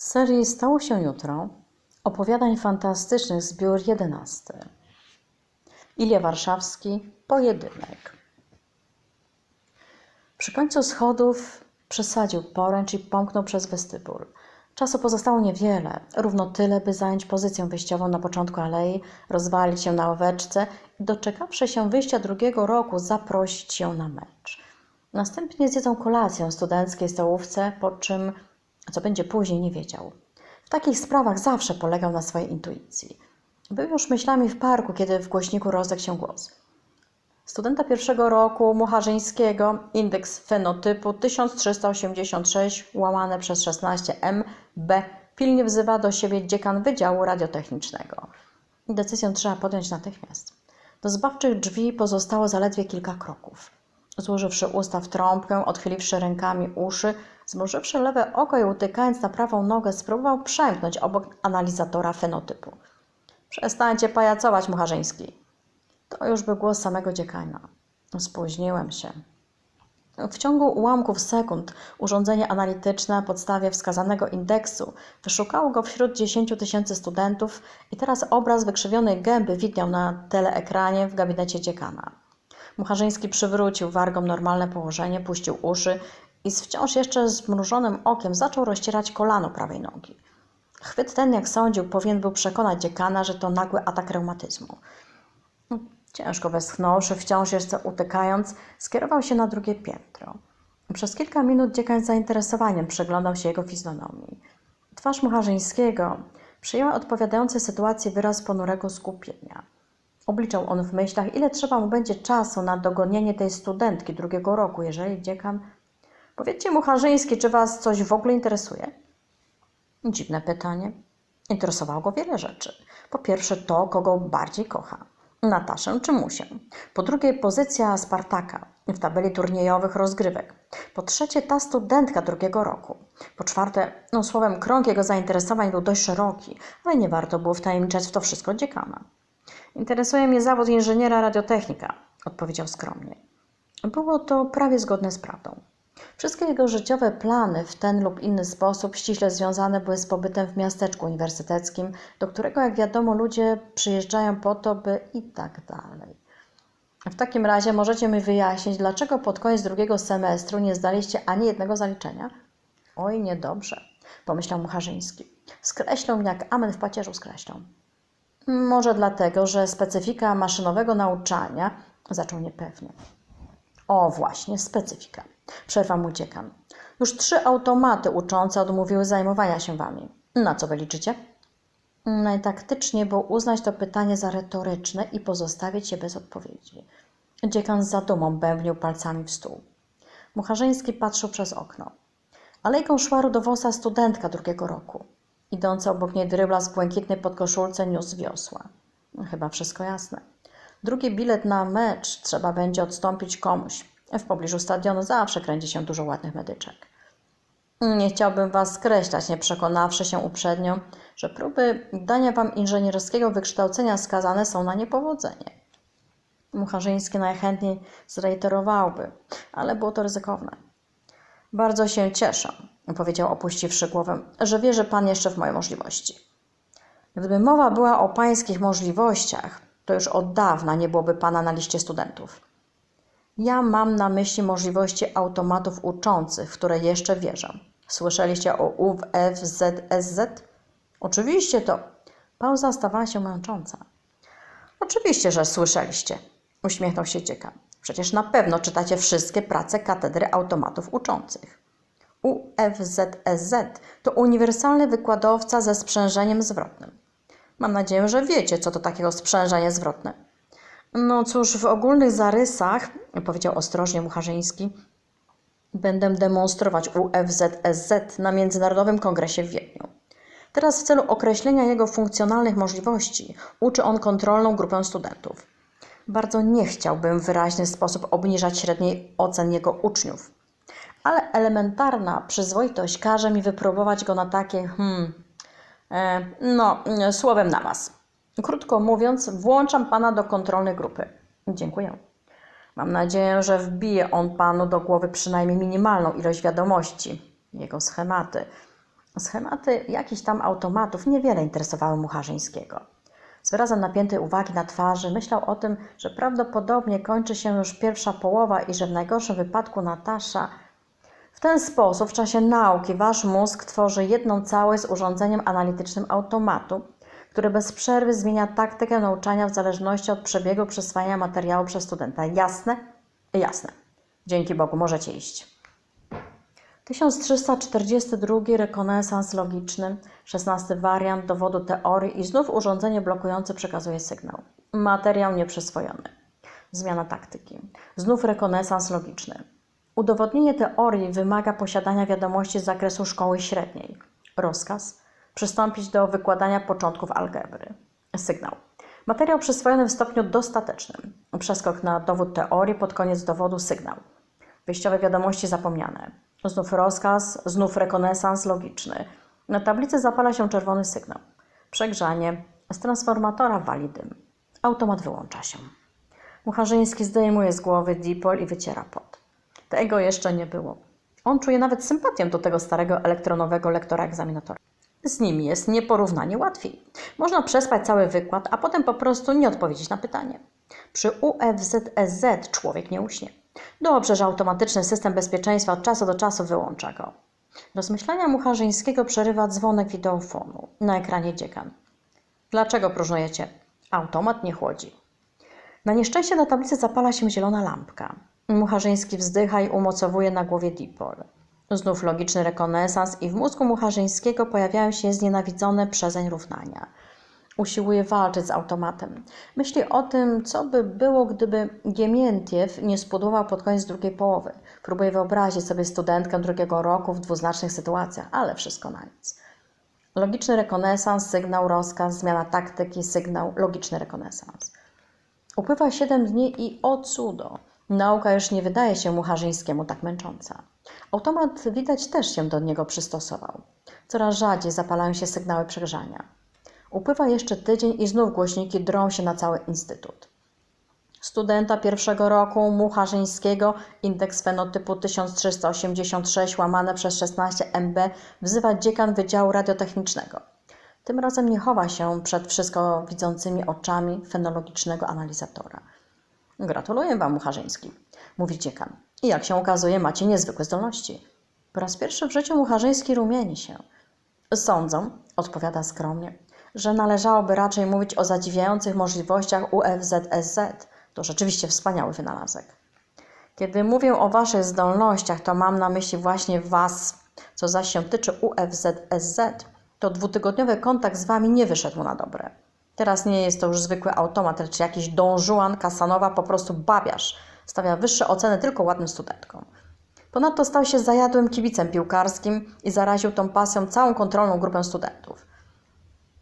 Serii Stało się jutro opowiadań fantastycznych zbiór 11. Ilia Warszawski Pojedynek. Przy końcu schodów przesadził poręcz i pomknął przez westybul. Czasu pozostało niewiele, równo tyle, by zająć pozycję wyjściową na początku alei, rozwalić się na ławeczce i doczekawszy się wyjścia drugiego roku, zaprosić ją na mecz. Następnie zjedzą kolację w studenckiej stołówce, po czym, co będzie później, nie wiedział. W takich sprawach zawsze polegał na swojej intuicji. Był już myślami w parku, kiedy w głośniku rozległ się głos. Studenta pierwszego roku Mucharzyńskiego, indeks fenotypu 1386 łamane przez 16 MB pilnie wzywa do siebie dziekan Wydziału Radiotechnicznego. Decyzję trzeba podjąć natychmiast. Do zbawczych drzwi pozostało zaledwie kilka kroków. Złożywszy usta w trąbkę, odchyliwszy rękami uszy, zmrużywszy lewe oko i utykając na prawą nogę, spróbował przemknąć obok analizatora fenotypu. Przestańcie pajacować, Mucharzyński. To już był głos samego dziekana. Spóźniłem się. W ciągu ułamków sekund urządzenie analityczne na podstawie wskazanego indeksu wyszukało go wśród 10 tysięcy studentów i teraz obraz wykrzywionej gęby widniał na teleekranie w gabinecie dziekana. Mucharzyński przywrócił wargom normalne położenie, puścił uszy i z wciąż jeszcze zmrużonym okiem zaczął rozcierać kolano prawej nogi. Chwyt ten, jak sądził, powinien był przekonać dziekana, że to nagły atak reumatyzmu. Ciężko westchnąwszy, wciąż jeszcze utykając, skierował się na drugie piętro. Przez kilka minut dziekan z zainteresowaniem przyglądał się jego fizjonomii. Twarz Mucharzyńskiego przyjęła odpowiadający sytuacji wyraz ponurego skupienia. Obliczał on w myślach, ile trzeba mu będzie czasu na dogonienie tej studentki drugiego roku, jeżeli dziekan... Powiedzcie Mucharzyński, czy was coś w ogóle interesuje? Dziwne pytanie. Interesowało go wiele rzeczy. Po pierwsze to, kogo bardziej kocha. Nataszę czy Musię. Po drugie pozycja Spartaka w tabeli turniejowych rozgrywek. Po trzecie ta studentka drugiego roku. Po czwarte, no słowem, krąg jego zainteresowań był dość szeroki, ale nie warto było wtajemniczać w to wszystko dziekana. Interesuje mnie zawód inżyniera radiotechnika, odpowiedział skromnie. Było to prawie zgodne z prawdą. Wszystkie jego życiowe plany w ten lub inny sposób ściśle związane były z pobytem w miasteczku uniwersyteckim, do którego, jak wiadomo, ludzie przyjeżdżają po to, by i tak dalej. W takim razie możecie mi wyjaśnić, dlaczego pod koniec drugiego semestru nie zdaliście ani jednego zaliczenia? Oj, niedobrze, pomyślał Mucharzyński. Skreślą jak amen w pacierzu skreślą. Może dlatego, że specyfika maszynowego nauczania zaczął niepewnie. O, właśnie, specyfika. Przerwa mu dziekan. Już trzy automaty uczące odmówiły zajmowania się wami. Na co wy liczycie? Najtaktyczniej było uznać to pytanie za retoryczne i pozostawić je bez odpowiedzi. Dziekan z zadumą bębnił palcami w stół. Mucharzyński patrzył przez okno. Alejką szła rudowosa studentka drugiego roku. Idący obok niej drybla z błękitnej podkoszulce niósł wiosła. Chyba wszystko jasne. Drugi bilet na mecz trzeba będzie odstąpić komuś. W pobliżu stadionu zawsze kręci się dużo ładnych medyczek. Nie chciałbym Was skreślać, nie przekonawszy się uprzednio, że próby dania Wam inżynierskiego wykształcenia skazane są na niepowodzenie. Mucharzyński najchętniej zreiterowałby, ale było to ryzykowne. Bardzo się cieszę, powiedział opuściwszy głowę, że wierzy Pan jeszcze w moje możliwości. Gdyby mowa była o Pańskich możliwościach, to już od dawna nie byłoby Pana na liście studentów. Ja mam na myśli możliwości automatów uczących, w które jeszcze wierzę. Słyszeliście o UWFZSZ? Oczywiście to. Pauza stawała się męcząca. Oczywiście, że słyszeliście, uśmiechnął się dziekan. Przecież na pewno czytacie wszystkie prace katedry automatów uczących. UFZSZ to uniwersalny wykładowca ze sprzężeniem zwrotnym. Mam nadzieję, że wiecie, co to takiego sprzężenie zwrotne. No cóż, w ogólnych zarysach, powiedział ostrożnie Mucharzyński, będę demonstrować UFZSZ na Międzynarodowym Kongresie w Wiedniu. Teraz w celu określenia jego funkcjonalnych możliwości uczy on kontrolną grupę studentów. Bardzo nie chciałbym w wyraźny sposób obniżać średniej ocen jego uczniów, ale elementarna przyzwoitość każe mi wypróbować go na takie, hmm, no, słowem na was. Krótko mówiąc, włączam pana do kontrolnej grupy. Dziękuję. Mam nadzieję, że wbije on panu do głowy przynajmniej minimalną ilość wiadomości, jego schematy. Schematy jakichś tam automatów niewiele interesowały Mucharzyńskiego. Z wyrazem napiętej uwagi na twarzy myślał o tym, że prawdopodobnie kończy się już pierwsza połowa i że w najgorszym wypadku Natasza. W ten sposób w czasie nauki wasz mózg tworzy jedną całość z urządzeniem analitycznym automatu, który bez przerwy zmienia taktykę nauczania w zależności od przebiegu przyswajania materiału przez studenta. Jasne? Jasne. Dzięki Bogu, możecie iść. 1342 rekonesans logiczny, 16 wariant dowodu teorii i znów urządzenie blokujące przekazuje sygnał. Materiał nieprzyswojony. Zmiana taktyki. Znów rekonesans logiczny. Udowodnienie teorii wymaga posiadania wiadomości z zakresu szkoły średniej. Rozkaz. Przystąpić do wykładania początków algebry. Sygnał. Materiał przyswojony w stopniu dostatecznym. Przeskok na dowód teorii pod koniec dowodu sygnał. Wyjściowe wiadomości zapomniane. Znów rozkaz, znów rekonesans logiczny. Na tablicy zapala się czerwony sygnał. Przegrzanie. Z transformatora wali dym. Automat wyłącza się. Mucharzyński zdejmuje z głowy dipol i wyciera pot. Tego jeszcze nie było. On czuje nawet sympatię do tego starego elektronowego lektora egzaminatora. Z nim jest nieporównanie łatwiej. Można przespać cały wykład, a potem po prostu nie odpowiedzieć na pytanie. Przy UFZSZ człowiek nie uśnie. Dobrze, że automatyczny system bezpieczeństwa od czasu do czasu wyłącza go. Rozmyślania Mucharzyńskiego przerywa dzwonek wideofonu. Na ekranie dziekan. Dlaczego próżnujecie? Automat nie chłodzi. Na nieszczęście na tablicy zapala się zielona lampka. Mucharzyński wzdycha i umocowuje na głowie dipol. Znów logiczny rekonesans i w mózgu Mucharzyńskiego pojawiają się znienawidzone przezeń równania. Usiłuje walczyć z automatem. Myśli o tym, co by było, gdyby Giemiętiew nie spudłował pod koniec drugiej połowy. Próbuje wyobrazić sobie studentkę drugiego roku w dwuznacznych sytuacjach, ale wszystko na nic. Logiczny rekonesans, sygnał, rozkaz, zmiana taktyki, sygnał, logiczny rekonesans. Upływa 7 dni i o cudo! Nauka już nie wydaje się Mucharzyńskiemu tak męcząca. Automat widać też się do niego przystosował. Coraz rzadziej zapalają się sygnały przegrzania. Upływa jeszcze tydzień i znów głośniki drą się na cały instytut. Studenta pierwszego roku Mucharzyńskiego, indeks fenotypu 1386 łamane przez 16 MB, wzywa dziekan Wydziału Radiotechnicznego. Tym razem nie chowa się przed wszystko widzącymi oczami fenologicznego analizatora. Gratuluję Wam, Mucharzyński, mówi dziekan. I jak się okazuje, macie niezwykłe zdolności. Po raz pierwszy w życiu Mucharzyński rumieni się. Sądzą, odpowiada skromnie, że należałoby raczej mówić o zadziwiających możliwościach UFZSZ. To rzeczywiście wspaniały wynalazek. Kiedy mówię o Waszych zdolnościach, to mam na myśli właśnie Was. Co zaś się tyczy UFZSZ, to dwutygodniowy kontakt z Wami nie wyszedł na dobre. Teraz nie jest to już zwykły automat, lecz jakiś Don Juan po prostu babiarz. Stawia wyższe oceny tylko ładnym studentkom. Ponadto stał się zajadłym kibicem piłkarskim i zaraził tą pasją całą kontrolną grupę studentów.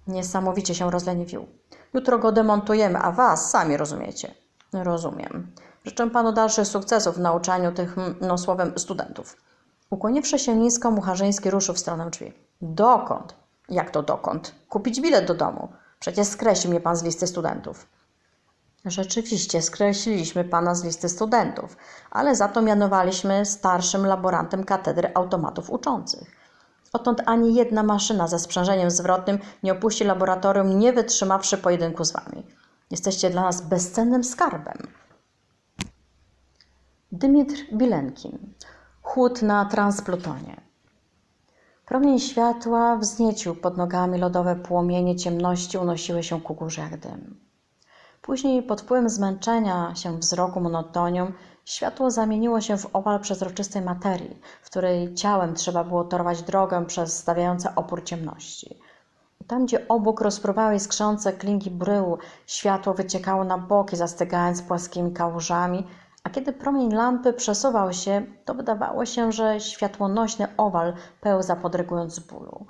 Niesamowicie się rozleniwił. Jutro go demontujemy, a was sami rozumiecie. Rozumiem. Życzę panu dalszych sukcesów w nauczaniu tych, no słowem, studentów. Ukłoniwszy się nisko, Mucharzyński ruszył w stronę drzwi. Dokąd? Jak to dokąd? Kupić bilet do domu. Przecież skreślił mnie pan z listy studentów. Rzeczywiście, skreśliliśmy pana z listy studentów, ale za to mianowaliśmy starszym laborantem katedry automatów uczących. Odtąd ani jedna maszyna ze sprzężeniem zwrotnym nie opuści laboratorium, nie wytrzymawszy pojedynku z wami. Jesteście dla nas bezcennym skarbem. Dymitr Bilenkin. Chłód na transplutonie. Promień światła wzniecił pod nogami lodowe płomienie ciemności unosiły się ku górze jak dym. Później pod wpływem zmęczenia się wzroku monotonią światło zamieniło się w owal przezroczystej materii, w której ciałem trzeba było torować drogę przez stawiające opór ciemności. Tam, gdzie obok rozpruwały skrzące klinki bryłu, światło wyciekało na boki, zastygając płaskimi kałużami, a kiedy promień lampy przesuwał się, to wydawało się, że światłonośny owal pełza podrygując z bólu.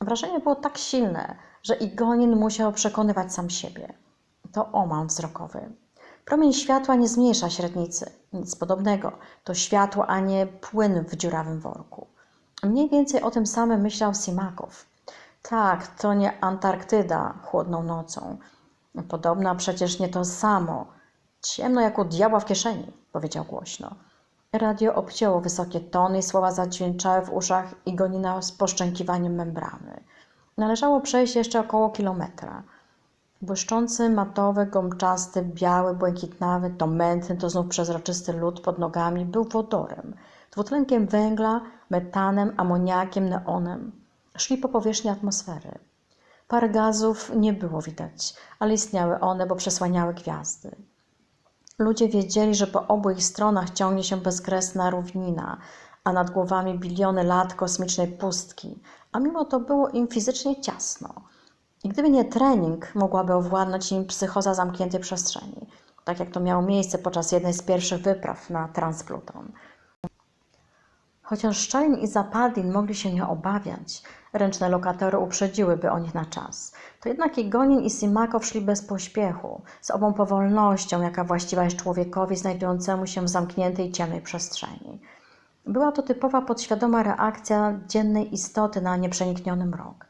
Wrażenie było tak silne, że Igonin musiał przekonywać sam siebie. To omam wzrokowy. Promień światła nie zmniejsza średnicy. Nic podobnego. To światło, a nie płyn w dziurawym worku. Mniej więcej o tym samym myślał Simakow. Tak, to nie Antarktyda chłodną nocą. Podobno przecież nie to samo. Ciemno jak u diabła w kieszeni, powiedział głośno. Radio obcięło wysokie tony i słowa zadźwięczały w uszach i gonina z poszczękiwaniem membrany. Należało przejść jeszcze około kilometra. Błyszczący, matowy, gąbczasty, biały, błękitnawy, to mętny, to znów przezroczysty lód pod nogami był wodorem, dwutlenkiem węgla, metanem, amoniakiem, neonem. Szli po powierzchni atmosfery. Par gazów nie było widać, ale istniały one, bo przesłaniały gwiazdy. Ludzie wiedzieli, że po obu ich stronach ciągnie się bezkresna równina, a nad głowami biliony lat kosmicznej pustki, a mimo to było im fizycznie ciasno. I gdyby nie trening, mogłaby owładnąć im psychoza zamkniętej przestrzeni, tak jak to miało miejsce podczas jednej z pierwszych wypraw na Transpluton. Chociaż Szczelin i Zapadlin mogli się nie obawiać, ręczne lokatory uprzedziłyby o nich na czas, to jednak i Gonin i Simakow szli bez pośpiechu, z ową powolnością, jaka właściwa jest człowiekowi znajdującemu się w zamkniętej ciemnej przestrzeni. Była to typowa podświadoma reakcja dziennej istoty na nieprzenikniony mrok.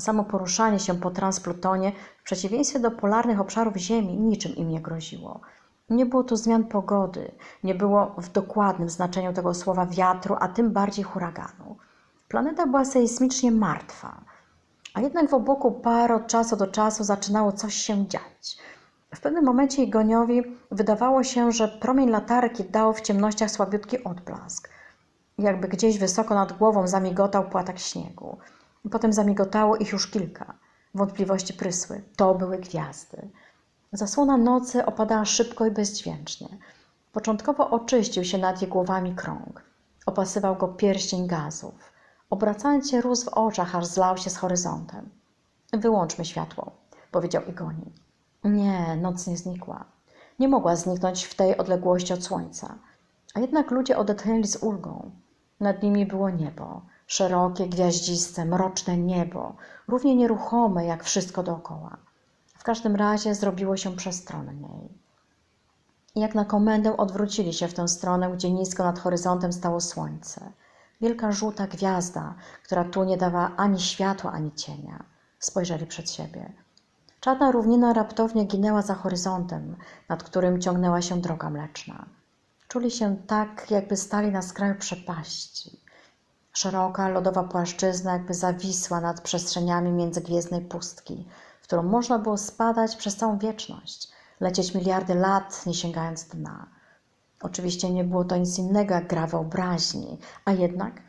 Samo poruszanie się po transplutonie, w przeciwieństwie do polarnych obszarów Ziemi, niczym im nie groziło. Nie było tu zmian pogody, nie było w dokładnym znaczeniu tego słowa wiatru, a tym bardziej huraganu. Planeta była sejsmicznie martwa, a jednak w obłoku par od czasu do czasu zaczynało coś się dziać. W pewnym momencie Igoniowi wydawało się, że promień latarki dał w ciemnościach słabiutki odblask. Jakby gdzieś wysoko nad głową zamigotał płatek śniegu. Potem zamigotało ich już kilka. Wątpliwości prysły. To były gwiazdy. Zasłona nocy opadała szybko i bezdźwięcznie. Początkowo oczyścił się nad jej głowami krąg. Opasywał go pierścień gazów. Obracając się rósł w oczach, aż zlał się z horyzontem. Wyłączmy światło, powiedział Igoni. Nie, noc nie znikła. Nie mogła zniknąć w tej odległości od słońca. A jednak ludzie odetchnęli z ulgą. Nad nimi było niebo, szerokie, gwiaździste, mroczne niebo, równie nieruchome jak wszystko dookoła. Każdym razie zrobiło się przestronniej. Jak na komendę odwrócili się w tę stronę, gdzie nisko nad horyzontem stało słońce. Wielka żółta gwiazda, która tu nie dawała ani światła, ani cienia. Spojrzeli przed siebie. Czarna równina raptownie ginęła za horyzontem, nad którym ciągnęła się droga mleczna. Czuli się tak, jakby stali na skraju przepaści. Szeroka, lodowa płaszczyzna jakby zawisła nad przestrzeniami międzygwiezdnej pustki, którą można było spadać przez całą wieczność, lecieć miliardy lat, nie sięgając dna. Oczywiście nie było to nic innego jak gra wyobraźni, a jednak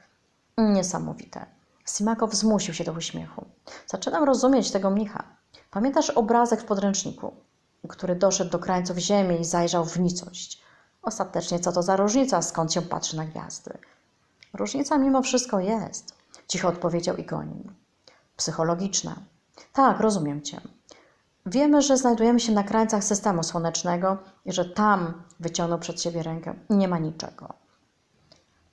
niesamowite. Simakow zmusił się do uśmiechu. Zaczynam rozumieć tego mnicha. Pamiętasz obrazek w podręczniku, który doszedł do krańców ziemi i zajrzał w nicość? Ostatecznie co to za różnica, skąd się patrzy na gwiazdy? Różnica mimo wszystko jest, cicho odpowiedział Igonin. Psychologiczna. Tak, rozumiem cię. Wiemy, że znajdujemy się na krańcach systemu słonecznego i że tam, wyciągnął przed siebie rękę, nie ma niczego.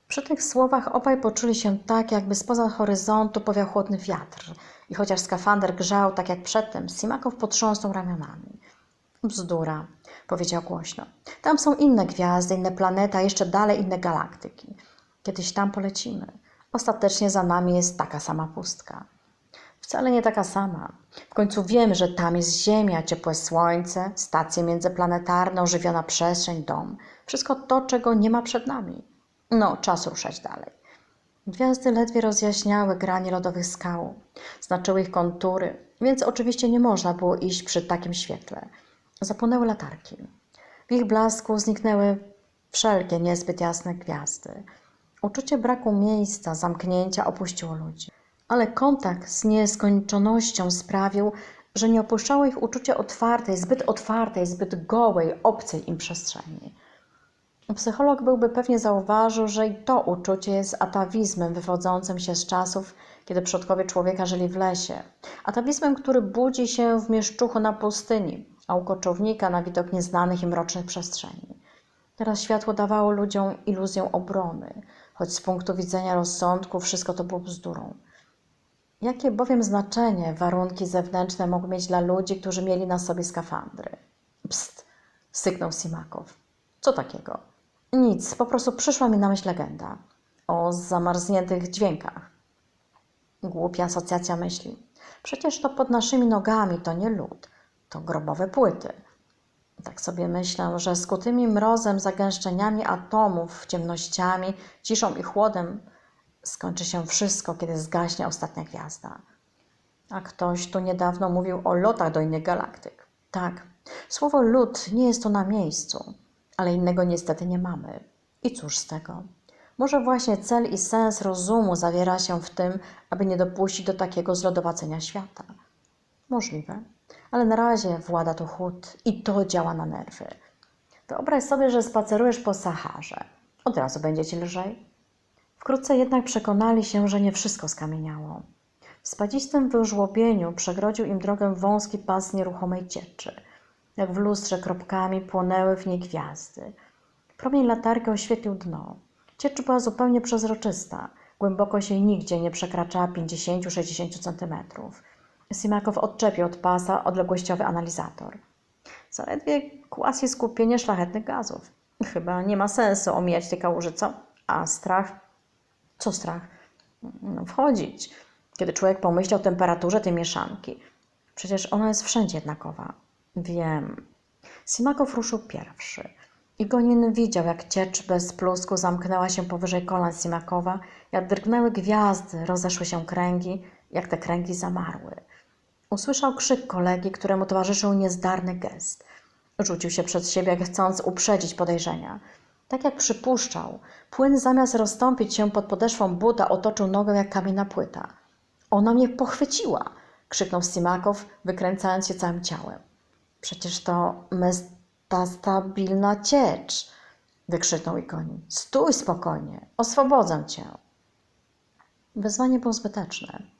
Przy tych słowach obaj poczuli się tak, jakby spoza horyzontu powiał chłodny wiatr i chociaż skafander grzał tak jak przedtem, Simakow potrząsnął ramionami. Bzdura, powiedział głośno. Tam są inne gwiazdy, inne planety, a jeszcze dalej inne galaktyki. Kiedyś tam polecimy. Ostatecznie za nami jest taka sama pustka. Wcale nie taka sama. W końcu wiemy, że tam jest Ziemia, ciepłe słońce, stacje międzyplanetarne, ożywiona przestrzeń, dom. Wszystko to, czego nie ma przed nami. No, czas ruszać dalej. Gwiazdy ledwie rozjaśniały granie lodowych skał, znaczyły ich kontury, więc oczywiście nie można było iść przy takim świetle. Zapłonęły latarki. W ich blasku zniknęły wszelkie niezbyt jasne gwiazdy. Uczucie braku miejsca, zamknięcia opuściło ludzi. Ale kontakt z nieskończonością sprawił, że nie opuszczało ich uczucie otwartej, zbyt otwartej, zbyt gołej, obcej im przestrzeni. Psycholog byłby pewnie zauważył, że i to uczucie jest atawizmem wywodzącym się z czasów, kiedy przodkowie człowieka żyli w lesie. Atawizmem, który budzi się w mieszczuchu na pustyni, a u koczownika na widok nieznanych i mrocznych przestrzeni. Teraz światło dawało ludziom iluzję obrony, choć z punktu widzenia rozsądku wszystko to było bzdurą. Jakie bowiem znaczenie warunki zewnętrzne mogły mieć dla ludzi, którzy mieli na sobie skafandry? Pst, syknął Simakow. Co takiego? Nic, po prostu przyszła mi na myśl legenda o zamarzniętych dźwiękach. Głupia asocjacja myśli. Przecież to pod naszymi nogami to nie lód, to grobowe płyty. Tak sobie myślę, że skutymi mrozem, zagęszczeniami atomów, ciemnościami, ciszą i chłodem skończy się wszystko, kiedy zgaśnie ostatnia gwiazda. A ktoś tu niedawno mówił o lotach do innych galaktyk. Tak, słowo lód nie jest tu na miejscu, ale innego niestety nie mamy. I cóż z tego? Może właśnie cel i sens rozumu zawiera się w tym, aby nie dopuścić do takiego zlodowacenia świata. Możliwe, ale na razie włada tu chłód i to działa na nerwy. Wyobraź sobie, że spacerujesz po Saharze. Od razu będzie ci lżej. Wkrótce jednak przekonali się, że nie wszystko skamieniało. W spadzistym wyżłobieniu przegrodził im drogę wąski pas nieruchomej cieczy. Jak w lustrze kropkami płonęły w niej gwiazdy. Promień latarki oświetlił dno. Ciecz była zupełnie przezroczysta. Głębokość jej nigdzie nie przekraczała 50-60 centymetrów. Simakow odczepił od pasa odległościowy analizator. Zaledwie kłasi skupienie szlachetnych gazów. Chyba nie ma sensu omijać tej kałuży, co? A strach? Co strach? No, wchodzić. Kiedy człowiek pomyśli o temperaturze tej mieszanki. Przecież ona jest wszędzie jednakowa. Wiem. Simakow ruszył pierwszy. Igonin widział, jak ciecz bez plusku zamknęła się powyżej kolan Simakowa, jak drgnęły gwiazdy, rozeszły się kręgi, jak te kręgi zamarły. Usłyszał krzyk kolegi, któremu towarzyszył niezdarny gest. Rzucił się przed siebie, chcąc uprzedzić podejrzenia. Tak jak przypuszczał, płyn zamiast rozstąpić się pod podeszwą buta, otoczył nogę jak kamienna płyta. Ona mnie pochwyciła! krzyknął Simakow, wykręcając się całym ciałem. Przecież to metastabilna ciecz! wykrzyknął Ikonin. Stój spokojnie, oswobodzę cię. Wezwanie było zbyteczne.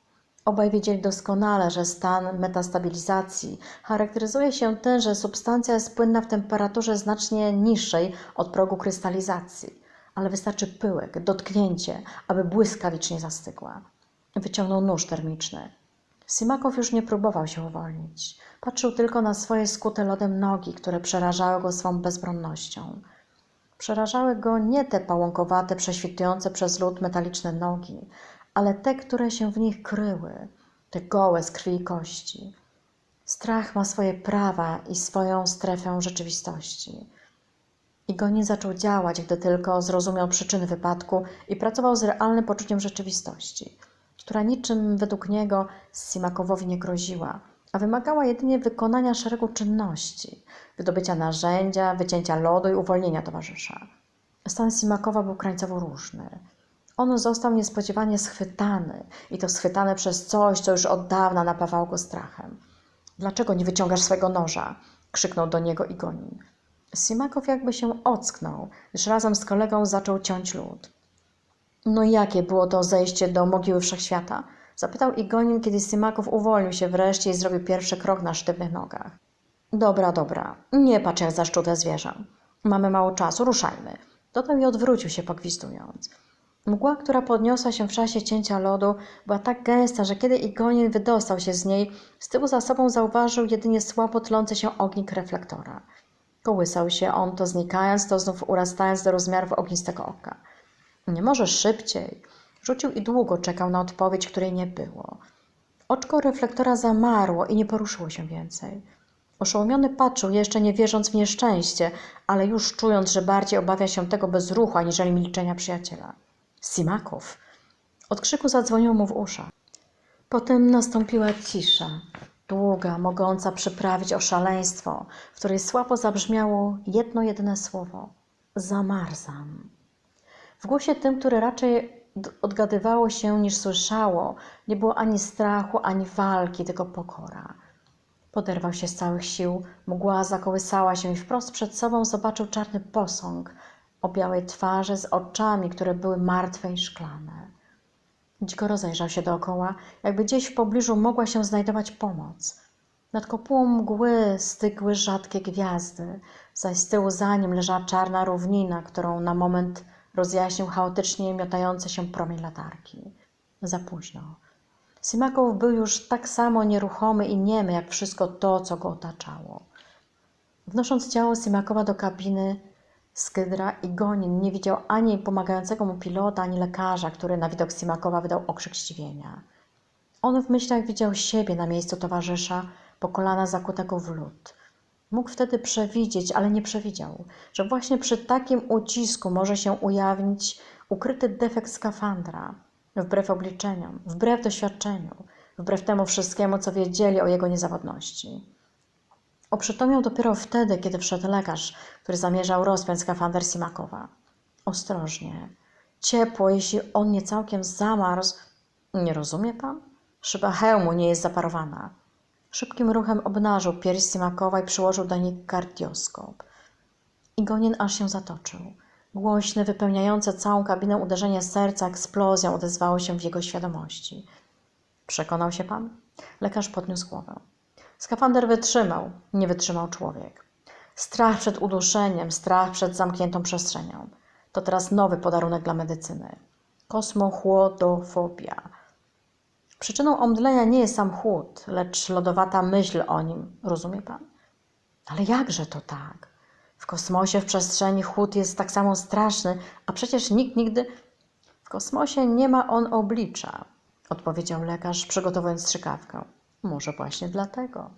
Obaj wiedzieli doskonale, że stan metastabilizacji charakteryzuje się tym, że substancja jest płynna w temperaturze znacznie niższej od progu krystalizacji, ale wystarczy pyłek, dotknięcie, aby błyskawicznie zastygła. Wyciągnął nóż termiczny. Simakow już nie próbował się uwolnić. Patrzył tylko na swoje skute lodem nogi, które przerażały go swą bezbronnością. Przerażały go nie te pałąkowate, prześwitujące przez lód metaliczne nogi, ale te, które się w nich kryły, te gołe z krwi i kości. Strach ma swoje prawa i swoją strefę rzeczywistości. Igonin zaczął działać, gdy tylko zrozumiał przyczyny wypadku i pracował z realnym poczuciem rzeczywistości, która niczym według niego Simakowowi nie groziła, a wymagała jedynie wykonania szeregu czynności, wydobycia narzędzia, wycięcia lodu i uwolnienia towarzysza. Stan Simakowa był krańcowo różny. On został niespodziewanie schwytany i to schwytany przez coś, co już od dawna napawało go strachem. Dlaczego nie wyciągasz swego noża? krzyknął do niego Igonin. Simakow jakby się ocknął, gdyż razem z kolegą zaczął ciąć lód. No jakie było to zejście do mogiły wszechświata? Zapytał Igonin, kiedy Simakow uwolnił się wreszcie i zrobił pierwszy krok na sztywnych nogach. Dobra, dobra, nie patrz jak zaszczute zwierzę. Mamy mało czasu, ruszajmy. Dodał i odwrócił się pogwizdując. Mgła, która podniosła się w czasie cięcia lodu, była tak gęsta, że kiedy Igonin wydostał się z niej, z tyłu za sobą zauważył jedynie słabo tlący się ognik reflektora. Kołysał się on, to znikając, to znów urastając do rozmiarów ognistego oka. Nie może szybciej. Rzucił i długo czekał na odpowiedź, której nie było. Oczko reflektora zamarło i nie poruszyło się więcej. Oszołomiony patrzył, jeszcze nie wierząc w nieszczęście, ale już czując, że bardziej obawia się tego bezruchu, aniżeli milczenia przyjaciela. Simakow. Od krzyku zadzwoniło mu w uszach. Potem nastąpiła cisza, długa, mogąca przyprawić o szaleństwo, w której słabo zabrzmiało jedno jedyne słowo zamarzam. W głosie tym, który raczej odgadywało się niż słyszało, nie było ani strachu, ani walki, tylko pokora. Poderwał się z całych sił, mgła zakołysała się i wprost przed sobą zobaczył czarny posąg o białej twarzy z oczami, które były martwe i szklane. Dziko rozejrzał się dookoła, jakby gdzieś w pobliżu mogła się znajdować pomoc. Nad kopułą mgły stygły rzadkie gwiazdy, zaś z tyłu za nim leżała czarna równina, którą na moment rozjaśnił chaotycznie miotający się promień latarki. Za późno. Simakow był już tak samo nieruchomy i niemy, jak wszystko to, co go otaczało. Wnosząc ciało Simakowa do kabiny, Skydra i Gonin nie widział ani pomagającego mu pilota, ani lekarza, który na widok Simakowa wydał okrzyk zdziwienia. On w myślach widział siebie na miejscu towarzysza, po kolana zakutego w lód. Mógł wtedy przewidzieć, ale nie przewidział, że właśnie przy takim ucisku może się ujawnić ukryty defekt skafandra, wbrew obliczeniom, wbrew doświadczeniu, wbrew temu wszystkiemu, co wiedzieli o jego niezawodności. Oprzytomniał dopiero wtedy, kiedy wszedł lekarz, który zamierzał rozpiąć skafander Simakowa. Ostrożnie, ciepło, jeśli on nie całkiem zamarzł. Nie rozumie pan? Szyba hełmu nie jest zaparowana. Szybkim ruchem obnażył pierś Simakowa i przyłożył do niej kardioskop. Igonin aż się zatoczył. Głośne, wypełniające całą kabinę uderzenie serca eksplozją odezwało się w jego świadomości. Przekonał się pan? Lekarz podniósł głowę. Skafander wytrzymał, nie wytrzymał człowiek. Strach przed uduszeniem, strach przed zamkniętą przestrzenią. To teraz nowy podarunek dla medycyny. Kosmochłodofobia. Przyczyną omdlenia nie jest sam chłód, lecz lodowata myśl o nim. Rozumie pan? Ale jakże to tak? W kosmosie, w przestrzeni chłód jest tak samo straszny, a przecież nikt nigdy. W kosmosie nie ma on oblicza, odpowiedział lekarz, przygotowując strzykawkę. Może właśnie dlatego.